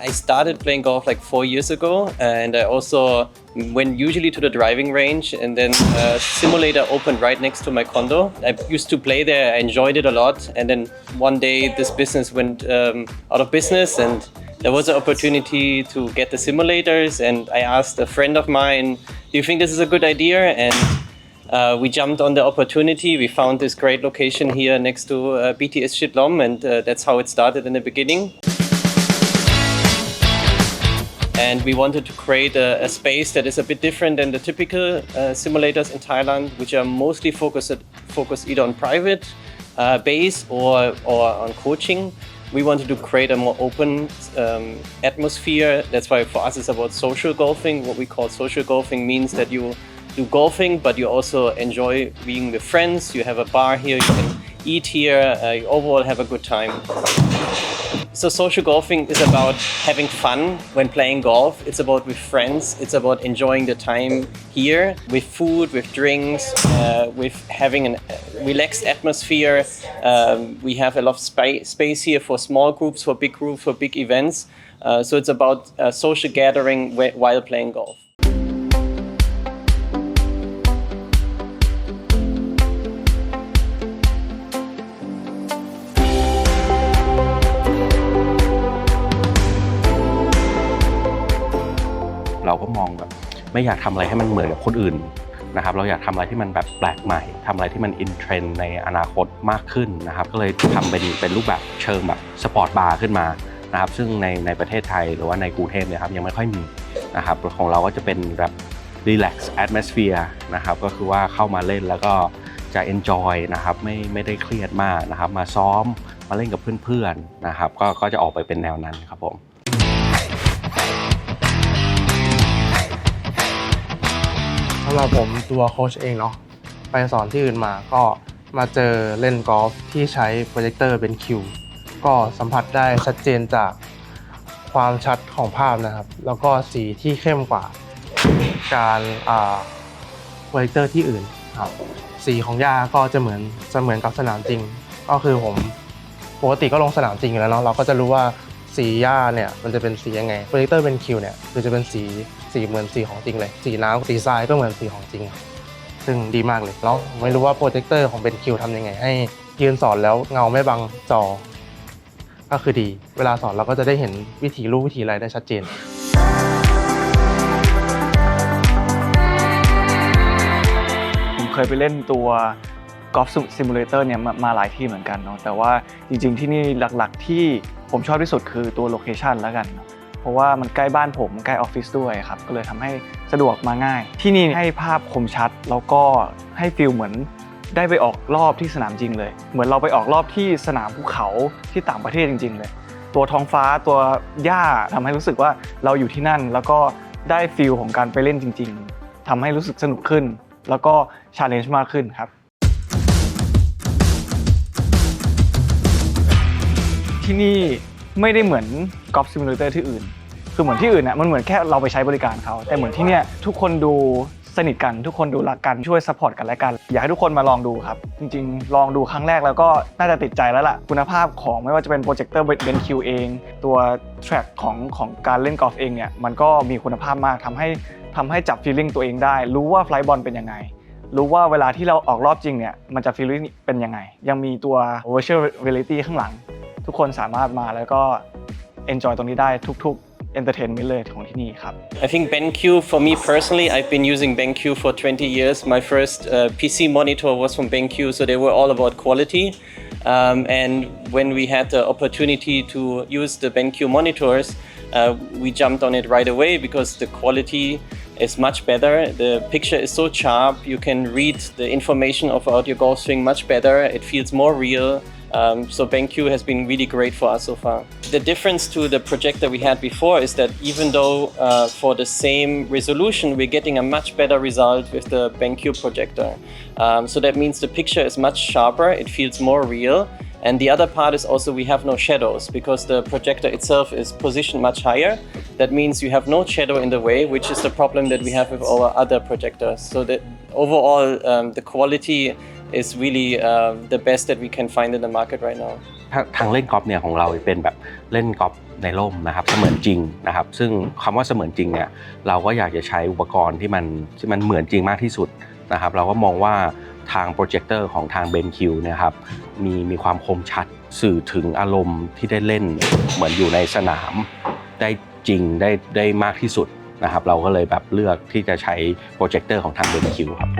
I started playing golf like four years ago, and I also went usually to the driving range, and then a simulator opened right next to my condo. I used to play there, I enjoyed it a lot, and then one day this business went um, out of business, and there was an opportunity to get the simulators, and I asked a friend of mine, "Do you think this is a good idea?" and uh, we jumped on the opportunity. We found this great location here next to uh, BTS Shitlom, and uh, that's how it started in the beginning. And we wanted to create a, a space that is a bit different than the typical uh, simulators in Thailand, which are mostly focused focused either on private uh, base or or on coaching. We wanted to create a more open um, atmosphere. That's why for us it's about social golfing. What we call social golfing means that you do golfing, but you also enjoy being with friends. You have a bar here, you can eat here, uh, you overall have a good time. So social golfing is about having fun when playing golf. It's about with friends. It's about enjoying the time here with food, with drinks, uh, with having a relaxed atmosphere. Um, we have a lot of spa- space here for small groups, for big groups, for big events. Uh, so it's about uh, social gathering wh- while playing golf. องแบบไม่อยากทำอะไรให้มันเหมือนกับคนอื่นนะครับเราอยากทำอะไรที่มันแบบแปลกใหม่ทำอะไรที่มันอินเทรนด์ในอนาคตมากขึ้นนะครับก็เลยทำเป็นเป็นรูปแบบเชิงแบบสปอร์ตบาร์ขึ้นมานะครับซึ่งในในประเทศไทยหรือว่าในกรุงเทพเนี่ยครับยังไม่ค่อยมีนะครับของเราก็จะเป็นแบบ relax atmosphere นะครับก็คือว่าเข้ามาเล่นแล้วก็จะ enjoy นะครับไม่ไม่ได้เครียดมากนะครับมาซ้อมมาเล่นกับเพื่อนๆนะครับก็ก็จะออกไปเป็นแนวนั้นครับผมำหรับผมตัวโค้ชเองเนาะไปสอนที่อื่นมาก็มาเจอเล่นกอล์ฟที่ใช้โปรเจคเตอร์เป็นคิวก็สัมผัสได้ชัดเจนจากความชัดของภาพนะครับ แล้วก็สีที่เข้มกว่าการอ่าโปรเจคเตอร์ที่อื่นครับสีของหญ้าก็จะเหมือนจะเหมือนกับสนามจริง ก็คือผมปกติก็ลงสนามจริงอยู่แล้วเนาะเราก็จะรู้ว่า สีหญ้าเนี่ยมันจะเป็นสียังไงโปรเจคเตอร์เป็นคิวเนี่ยคือจะเป็นสีสีเหมือนสีของจริงเลย สีน้ำสีทรายก็เหมือนสีของจริง ซึ่งดีมากเลยแล้วไม่รู้ว่าโปรเจคเตอร์ของเป็นคิวทำยังไง ให้ยืนสอนแล้วเงาไม่บังจอ ก็คือดี เวลาสอนเราก็จะได้เห็นวิธีรูปวิธีอะไรได้ชัดเจนผมเคยไปเล่นตัว Golf Simulator เนี่ยมามาหลายที่เหมือนกันเนาะแต่ว่าจริงๆที่นี่หลักๆที่ ผมชอบที่สุดคือตัวโลเคชันแล้วกัน เพราะว่ามันใกล้บ้านผมใกล้ออฟฟิศด้วยครับ ก็เลยทำให้สะดวกมาง่าย ที่นี่ให้ภาพคมชัด แล้วก็ให้ฟิลเหมือนได้ไปออกรอบที่สนามจริงเลย เหมือนเราไปออกรอบที่สนามภูเขาที่ต่างประเทศจริง ๆ เลย ตัวท้องฟ้าตัวหญ้าทำให้รู้สึกว่าเราอยู่ที่นั่น แล้วก็ได้ฟิลของการไปเล่นจริง ๆทำให้รู้สึกสนุกขึ้น แล้วก็ชาเลนจ์มากขึ้นครับ ที่นี่ไม่ได้เหมือนกอล์ฟซิมูเลเตอร์ที่อื่น คือเหมือนที่อื่นน่ะมันเหมือนแค่เราไปใช้บริการเขา แต่เหมือนที่เนี่ยทุกคนดูสนิทกันทุกคนดูรักกันช่วยซัพพอร์ตกันและกัน อยากให้ทุกคนมาลองดูครับ จริงๆ ลองดูครั้งแรกแล้วก็น่าจะติดใจแล้วล่ะ คุณภาพของไม่ว่าจะเป็นโปรเจคเตอร์เบนคิวเอง ตัวแทร็กของของการเล่นกอล์ฟเองเนี่ยมันก็มีคุณภาพมากทำให้ทำให้จับฟีลลิ่งตัวเองได้ รู้ว่าไฟล์บอลเป็นยังไง รู้ว่าเวลาที่เราออกรอบจริงเนี่ยมันจะฟีลลิ่งเป็นยังไง ยังมีตัว virtual reality ข้างหลัง ทุกคนสามารถมาแล้วก็ enjoy ตรงนี้ได้ทุกๆ entertainment เลยของที่นี่ครับ I think BenQ for me personally, I've been using BenQ for 20 years. My first uh, PC monitor was from BenQ, so they were all about quality. Um, and when we had the opportunity to use the BenQ monitors, uh, we jumped on it right away because the quality is much better. The picture is so sharp, you can read the information about your golf swing much better. It feels more real. Um, so BenQ has been really great for us so far. The difference to the projector we had before is that even though uh, for the same resolution, we're getting a much better result with the BenQ projector. Um, so that means the picture is much sharper, it feels more real. And the other part is also we have no shadows because the projector itself is positioned much higher. That means you have no shadow in the way, which is the problem that we have with our other projectors. So that overall, um, the quality is really uh, the best that we can find in the market right now. ทางเล่นกอล์ฟเนี่ยของเราเป็นแบบเล่นกอล์ฟในร่มนะครับเสมือนจริงนะครับ ซึ่งคำว่าเสมือนจริงเนี่ยเราก็อยากจะใช้อุปกรณ์ที่มันที่มันเหมือนจริงมากที่สุดนะครับ เราก็มองว่าทางโปรเจคเตอร์ของทาง BenQ เนี่ยครับมีมีความคมชัดสื่อถึงอารมณ์ที่ได้เล่นเหมือนอยู่ในสนามได้จริงได้ได้มากที่สุดนะครับ เราก็เลยแบบเลือกที่จะใช้โปรเจคเตอร์ของทาง BenQ ครับ